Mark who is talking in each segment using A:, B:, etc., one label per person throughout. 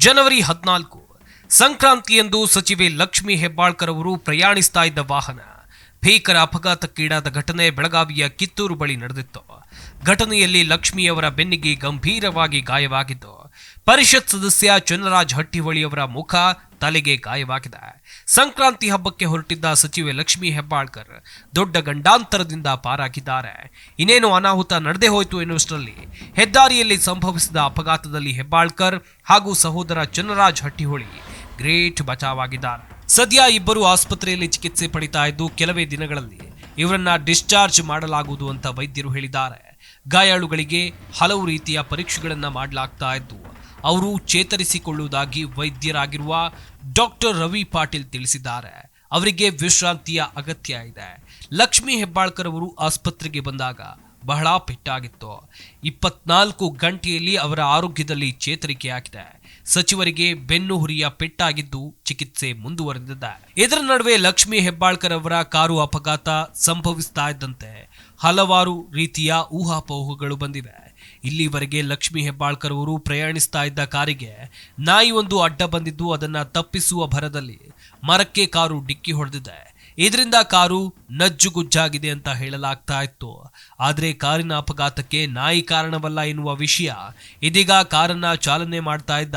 A: ಜನವರಿ ಹದಿನಾಲ್ಕು, ಸಂಕ್ರಾಂತಿಯಂದು ಸಚಿವೆ ಲಕ್ಷ್ಮಿ ಹೆಬ್ಬಾಳ್ಕರ್ ಅವರು ಪ್ರಯಾಣಿಸ್ತಾ ಇದ್ದ ವಾಹನ ಭೀಕರ ಅಪಘಾತಕ್ಕೀಡಾದ ಘಟನೆ ಬೆಳಗಾವಿಯ ಕಿತ್ತೂರು ಬಳಿ ನಡೆದಿತ್ತು. ಘಟನೆಯಲ್ಲಿ ಲಕ್ಷ್ಮಿಯವರ ಬೆನ್ನಿಗೆ ಗಂಭೀರವಾಗಿ ಗಾಯವಾಗಿದ್ದು ಪರಿಷತ್ ಸದಸ್ಯ ಚನ್ನರಾಜ್ ಹಟ್ಟಿಹೊಳಿಯವರ ಮುಖ ತಲೆಗೆ ಗಾಯವಾಗಿದೆ. ಸಂಕ್ರಾಂತಿ ಹಬ್ಬಕ್ಕೆ ಹೊರಟಿದ್ದ ಸಚಿವೆ ಲಕ್ಷ್ಮಿ ಹೆಬ್ಬಾಳ್ಕರ್ ದೊಡ್ಡ ಗಂಡಾಂತರದಿಂದ ಪಾರಾಗಿದ್ದಾರೆ. ಇನ್ನೇನು ಅನಾಹುತ ನಡೆದೇ ಹೋಯಿತು ಎನ್ನುವಷ್ಟರಲ್ಲಿ ಹೆದ್ದಾರಿಯಲ್ಲಿ ಸಂಭವಿಸಿದ ಅಪಘಾತದಲ್ಲಿ ಹೆಬ್ಬಾಳ್ಕರ್ ಹಾಗೂ ಸಹೋದರ ಚನ್ನರಾಜ್ ಹಟ್ಟಿಹೊಳಿ ಗ್ರೇಟ್ ಬಚಾವಾಗಿದ್ದಾರೆ. ಸದ್ಯ ಇಬ್ಬರು ಆಸ್ಪತ್ರೆಯಲ್ಲಿ ಚಿಕಿತ್ಸೆ ಪಡಿತಾ ಇದ್ದು ಕೆಲವೇ ದಿನಗಳಲ್ಲಿ ಇವರನ್ನ ಡಿಸ್ಚಾರ್ಜ್ ಮಾಡಲಾಗುವುದು ಅಂತ ವೈದ್ಯರು ಹೇಳಿದ್ದಾರೆ. ಗಾಯಾಳುಗಳಿಗೆ ಹಲವು ರೀತಿಯ ಪರೀಕ್ಷೆಗಳನ್ನು ಮಾಡಲಾಗ್ತಾ ಇದ್ದು ಅವರು ಚೇತರಿಸಿಕೊಳ್ಳುವುದಾಗಿ ವೈದ್ಯರಾಗಿರುವ ಡಾಕ್ಟರ್ ರವಿ ಪಾಟೀಲ್ ತಿಳಿಸಿದ್ದಾರೆ. ಅವರಿಗೆ ವಿಶ್ರಾಂತಿಯ ಅಗತ್ಯ ಇದೆ. ಲಕ್ಷ್ಮಿ ಹೆಬ್ಬಾಳ್ಕರ್ ಅವರು ಆಸ್ಪತ್ರೆಗೆ ಬಂದಾಗ ಬಹಳ ಪೆಟ್ಟಾಗಿತ್ತು. ಇಪ್ಪತ್ನಾಲ್ಕು ಗಂಟೆಯಲ್ಲಿ ಅವರ ಆರೋಗ್ಯದಲ್ಲಿ ಚೇತರಿಕೆಯಾಗಿದೆ. ಸಚಿವರಿಗೆ ಬೆನ್ನು ಹುರಿಯ ಪೆಟ್ಟಾಗಿದ್ದು ಚಿಕಿತ್ಸೆ ಮುಂದುವರೆದಿದೆ. ಇದರ ನಡುವೆ ಲಕ್ಷ್ಮಿ ಹೆಬ್ಬಾಳ್ಕರ್ ಅವರ ಕಾರು ಅಪಘಾತ ಸಂಭವಿಸ್ತಾ ಇದ್ದಂತೆ ಹಲವಾರು ರೀತಿಯ ಊಹಾಪೋಹಗಳು ಬಂದಿವೆ. ಇಲ್ಲಿವರೆಗೆ ಲಕ್ಷ್ಮಿ ಹೆಬ್ಬಾಳ್ಕರ್ ಅವರು ಪ್ರಯಾಣಿಸ್ತಾ ಇದ್ದ ಕಾರಿಗೆ ನಾಯಿ ಒಂದು ಅಡ್ಡ ಬಂದಿದ್ದು ಅದನ್ನ ತಪ್ಪಿಸುವ ಭರದಲ್ಲಿ ಮರಕ್ಕೆ ಕಾರು ಡಿಕ್ಕಿ ಹೊಡೆದಿದೆ. ಇದರಿಂದ ಕಾರು ನಜ್ಜುಗುಜ್ಜಾಗಿದೆ ಅಂತ ಹೇಳಲಾಗ್ತಾ ಇತ್ತು. ಆದರೆ ಕಾರಿನ ಅಪಘಾತಕ್ಕೆ ನಾಯಿ ಕಾರಣವಲ್ಲ ಎನ್ನುವ ವಿಷಯ ಇದೀಗ ಕಾರನ್ನ ಚಾಲನೆ ಮಾಡ್ತಾ ಇದ್ದ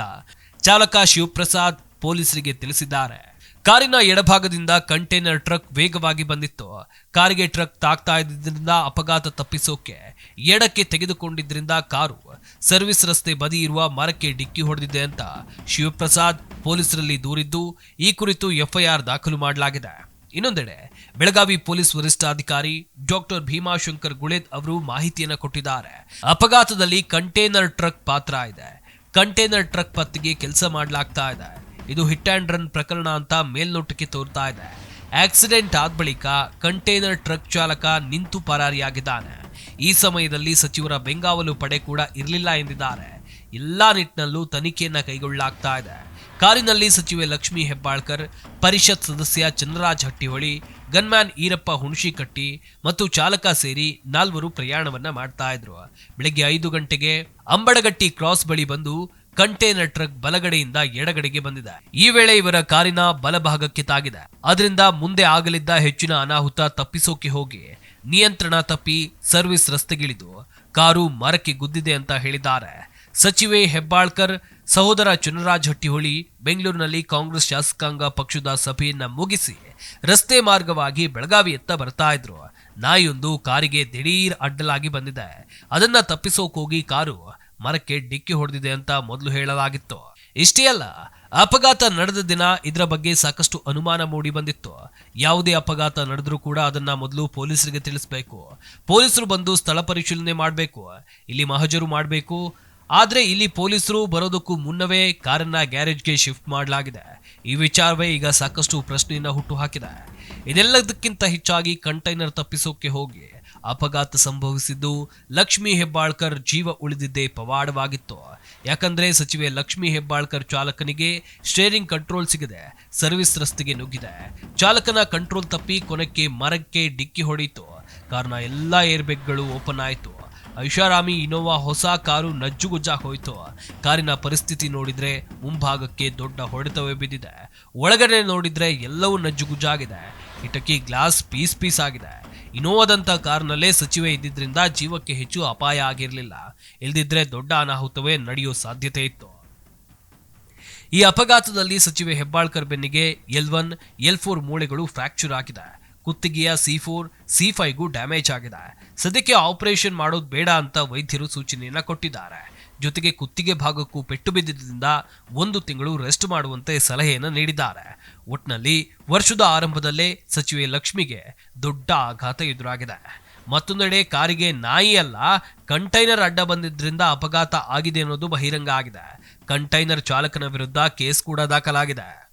A: ಚಾಲಕ ಶಿವಪ್ರಸಾದ್ ಪೊಲೀಸರಿಗೆ ತಿಳಿಸಿದ್ದಾರೆ. ಕಾರಿನ ಎಡಭಾಗದಿಂದ ಕಂಟೈನರ್ ಟ್ರಕ್ ವೇಗವಾಗಿ ಬಂದಿತ್ತು. ಕಾರಿಗೆ ಟ್ರಕ್ ತಾಕ್ತಾ ಇದ್ದಿದ್ದರಿಂದ ಅಪಘಾತ ತಪ್ಪಿಸೋಕೆ ಎಡಕ್ಕೆ ತೆಗೆದುಕೊಂಡಿದ್ದರಿಂದ ಕಾರು ಸರ್ವಿಸ್ ರಸ್ತೆ ಬದಿ ಇರುವ ಮರಕ್ಕೆ ಡಿಕ್ಕಿ ಹೊಡೆದಿದೆ ಅಂತ ಶಿವಪ್ರಸಾದ್ ಪೊಲೀಸರಲ್ಲಿ ದೂರಿದ್ದು, ಈ ಕುರಿತು ಎಫ್ಐಆರ್ ದಾಖಲು ಮಾಡಲಾಗಿದೆ. ಇನ್ನೊಂದೆಡೆ, ಬೆಳಗಾವಿ ಪೊಲೀಸ್ ವರಿಷ್ಠಾಧಿಕಾರಿ ಡಾಕ್ಟರ್ ಭೀಮಾಶಂಕರ್ ಗುಳೇದ್ ಅವರು ಮಾಹಿತಿಯನ್ನು ಕೊಟ್ಟಿದ್ದಾರೆ. ಅಪಘಾತದಲ್ಲಿ ಕಂಟೈನರ್ ಟ್ರಕ್ ಪಾತ್ರ ಇದೆ. ಕಂಟೈನರ್ ಟ್ರಕ್ ಪತ್ತೆಗೆ ಕೆಲಸ ಮಾಡಲಾಗ್ತಾ ಇದೆ. ಇದು ಹಿಟ್ ಆ್ಯಂಡ್ ರನ್ ಪ್ರಕರಣ ಅಂತ ಮೇಲ್ನೋಟಕ್ಕೆ ತೋರ್ತಾ ಇದೆ. ಆಕ್ಸಿಡೆಂಟ್ ಆದ ಬಳಿಕ ಕಂಟೈನರ್ ಟ್ರಕ್ ಚಾಲಕ ನಿಂತು ಪರಾರಿಯಾಗಿದ್ದಾನೆ. ಈ ಸಮಯದಲ್ಲಿ ಸಚಿವರ ಬೆಂಗಾವಲು ಪಡೆ ಕೂಡ ಇರಲಿಲ್ಲ ಎಂದಿದ್ದಾರೆ. ಎಲ್ಲಾ ನಿಟ್ಟಿನಲ್ಲೂ ತನಿಖೆಯನ್ನ ಕೈಗೊಳ್ಳಲಾಗ್ತಾ ಇದೆ. ಕಾರಿನಲ್ಲಿ ಸಚಿವೆ ಲಕ್ಷ್ಮಿ ಹೆಬ್ಬಾಳ್ಕರ್, ಪರಿಷತ್ ಸದಸ್ಯ ಚಂದ್ರರಾಜ್ ಹಟ್ಟಿಹೊಳಿ, ಗನ್ಮ್ಯಾನ್ ಈರಪ್ಪ ಹುಣಶಿಕಟ್ಟಿ ಮತ್ತು ಚಾಲಕ ಸೇರಿ ನಾಲ್ವರು ಪ್ರಯಾಣವನ್ನ ಮಾಡ್ತಾ ಇದ್ರು. ಬೆಳಗ್ಗೆ ಐದು ಗಂಟೆಗೆ ಅಂಬಡಗಟ್ಟಿ ಕ್ರಾಸ್ ಬಳಿ ಬಂದು ಕಂಟೈನರ್ ಟ್ರಕ್ ಬಲಗಡೆಯಿಂದ ಎಡಗಡೆಗೆ ಬಂದಿದೆ. ಈ ವೇಳೆ ಇವರ ಕಾರಿನ ಬಲಭಾಗಕ್ಕೆ ತಾಗಿದೆ. ಅದರಿಂದ ಮುಂದೆ ಆಗಲಿದ್ದ ಹೆಚ್ಚಿನ ಅನಾಹುತ ತಪ್ಪಿಸೋಕೆ ಹೋಗಿ ನಿಯಂತ್ರಣ ತಪ್ಪಿ ಸರ್ವಿಸ್ ರಸ್ತೆಗಿಳಿದು ಕಾರು ಮರಕ್ಕೆ ಗುದ್ದಿದೆ ಅಂತ ಹೇಳಿದ್ದಾರೆ. ಸಚಿವೆ ಹೆಬ್ಬಾಳ್ಕರ್, ಸಹೋದರ ಚುನರಾಜ್ ಹಟ್ಟಿಹೊಳಿ, ಬೆಂಗಳೂರಿನಲ್ಲಿ ಕಾಂಗ್ರೆಸ್ ಶಾಸಕಾಂಗ ಪಕ್ಷದ ಸಭೆಯನ್ನ ಮುಗಿಸಿ ರಸ್ತೆ ಮಾರ್ಗವಾಗಿ ಬೆಳಗಾವಿಯತ್ತ ಬರ್ತಾ ಇದ್ರು. ನಾಯಿಯೊಂದು ಕಾರಿಗೆ ದಿಢೀರ್ ಅಡ್ಡಲಾಗಿ ಬಂದಿದೆ. ಅದನ್ನ ತಪ್ಪಿಸೋಕೋಗಿ ಕಾರು ಮರಕ್ಕೆ ಡಿಕ್ಕಿ ಹೊಡೆದಿದೆ ಅಂತ ಮೊದಲು ಹೇಳಲಾಗಿತ್ತು. ಇಷ್ಟೇ ಅಲ್ಲ, ಅಪಘಾತ ನಡೆದ ದಿನ ಇದರ ಬಗ್ಗೆ ಸಾಕಷ್ಟು ಅನುಮಾನ ಮೂಡಿ ಬಂದಿತ್ತು. ಯಾವುದೇ ಅಪಘಾತ ನಡೆದರೂ ಕೂಡ ಅದನ್ನ ಮೊದಲು ಪೊಲೀಸರಿಗೆ ತಿಳಿಸಬೇಕು. ಪೊಲೀಸರು ಬಂದು ಸ್ಥಳ ಪರಿಶೀಲನೆ ಮಾಡಬೇಕು. ಇಲ್ಲಿ ಮಹಜರು ಮಾಡಬೇಕು. ಆದ್ರೆ ಇಲ್ಲಿ ಪೊಲೀಸರು ಬರೋದಕ್ಕೂ ಮುನ್ನವೇ ಕಾರನ್ನ ಗ್ಯಾರೇಜ್ಗೆ ಶಿಫ್ಟ್ ಮಾಡಲಾಗಿದೆ. ಈ ವಿಚಾರವೇ ಈಗ ಸಾಕಷ್ಟು ಪ್ರಶ್ನೆಯನ್ನ ಹುಟ್ಟು ಹಾಕಿದೆ. ಇದೆಲ್ಲದಕ್ಕಿಂತ ಹೆಚ್ಚಾಗಿ ಕಂಟೈನರ್ ತಪ್ಪಿಸೋಕೆ ಹೋಗಿ ಅಪಘಾತ ಸಂಭವಿಸಿದ್ದು ಲಕ್ಷ್ಮಿ ಹೆಬ್ಬಾಳ್ಕರ್ ಜೀವ ಉಳಿದಿದ್ದೇ ಪವಾಡವಾಗಿತ್ತು. ಯಾಕಂದ್ರೆ ಸಚಿವೆ ಲಕ್ಷ್ಮಿ ಹೆಬ್ಬಾಳ್ಕರ್ ಚಾಲಕನಿಗೆ ಸ್ಟೇರಿಂಗ್ ಕಂಟ್ರೋಲ್ ಸಿಗದೆ ಸರ್ವಿಸ್ ರಸ್ತೆಗೆ ನುಗ್ಗಿದೆ. ಚಾಲಕನ ಕಂಟ್ರೋಲ್ ತಪ್ಪಿ ಕೊನೆಗೆ ಮರಕ್ಕೆ ಡಿಕ್ಕಿ ಹೊಡೆಯಿತು. ಕಾರಣ ಎಲ್ಲಾ ಏರ್ಬ್ಯಾಗ್ಗಳು ಓಪನ್ ಆಯಿತು. ಐಷಾರಾಮಿ ಇನೋವಾ ಹೊಸ ಕಾರು ನಜ್ಜುಗುಜ್ಜಾ ಹೋಯಿತು. ಕಾರಿನ ಪರಿಸ್ಥಿತಿ ನೋಡಿದ್ರೆ ಮುಂಭಾಗಕ್ಕೆ ದೊಡ್ಡ ಹೊಡೆತವೇ ಬಿದ್ದಿದೆ. ಒಳಗಡೆ ನೋಡಿದ್ರೆ ಎಲ್ಲವೂ ನಜ್ಜುಗುಜ್ಜಾಗಿದೆ. ಕಿಟಕಿ ಗ್ಲಾಸ್ ಪೀಸ್ ಪೀಸ್ ಆಗಿದೆ. ಇನೋವಾದಂಥ ಕಾರ್ನಲ್ಲೇ ಸಚಿವೆ ಇದ್ದಿದ್ದರಿಂದ ಜೀವಕ್ಕೆ ಹೆಚ್ಚು ಅಪಾಯ ಆಗಿರಲಿಲ್ಲ. ಇಲ್ದಿದ್ರೆ ದೊಡ್ಡ ಅನಾಹುತವೇ ನಡೆಯೋ ಸಾಧ್ಯತೆ ಇತ್ತು. ಈ ಅಪಘಾತದಲ್ಲಿ ಸಚಿವೆ ಹೆಬ್ಬಾಳ್ಕರ್ ಬೆನ್ನಿಗೆ ಎಲ್ ಒನ್, ಎಲ್ ಫೋರ್ ಮೂಳೆಗಳು ಫ್ರಾಕ್ಚರ್ ಆಗಿದೆ. ಕುತ್ತಿಗೆಯ ಸಿ ಫೋರ್, ಸಿ ಫೈವ್ಗೂ ಡ್ಯಾಮೇಜ್ ಆಗಿದೆ. ಸದ್ಯಕ್ಕೆ ಆಪರೇಷನ್ ಮಾಡೋದು ಬೇಡ ಅಂತ ವೈದ್ಯರು ಸೂಚನೆಯನ್ನು ಕೊಟ್ಟಿದ್ದಾರೆ. ಜೊತೆಗೆ ಕುತ್ತಿಗೆ ಭಾಗಕ್ಕೂ ಪೆಟ್ಟು ಬಿದ್ದಿದ್ದರಿಂದ ಒಂದು ತಿಂಗಳು ರೆಸ್ಟ್ ಮಾಡುವಂತೆ ಸಲಹೆಯನ್ನು ನೀಡಿದ್ದಾರೆ. ಒಟ್ನಲ್ಲಿ ವರ್ಷದ ಆರಂಭದಲ್ಲೇ ಸಚಿವೆ ಲಕ್ಷ್ಮಿಗೆ ದೊಡ್ಡ ಆಘಾತ ಎದುರಾಗಿದೆ. ಮತ್ತೊಂದೆಡೆ ಕಾರಿಗೆ ನಾಯಿ ಅಲ್ಲ, ಕಂಟೈನರ್ ಅಡ್ಡ ಬಂದಿದ್ದರಿಂದ ಅಪಘಾತ ಆಗಿದೆ ಅನ್ನೋದು ಬಹಿರಂಗ ಆಗಿದೆ. ಕಂಟೈನರ್ ಚಾಲಕನ ವಿರುದ್ಧ ಕೇಸ್ ಕೂಡ ದಾಖಲಾಗಿದೆ.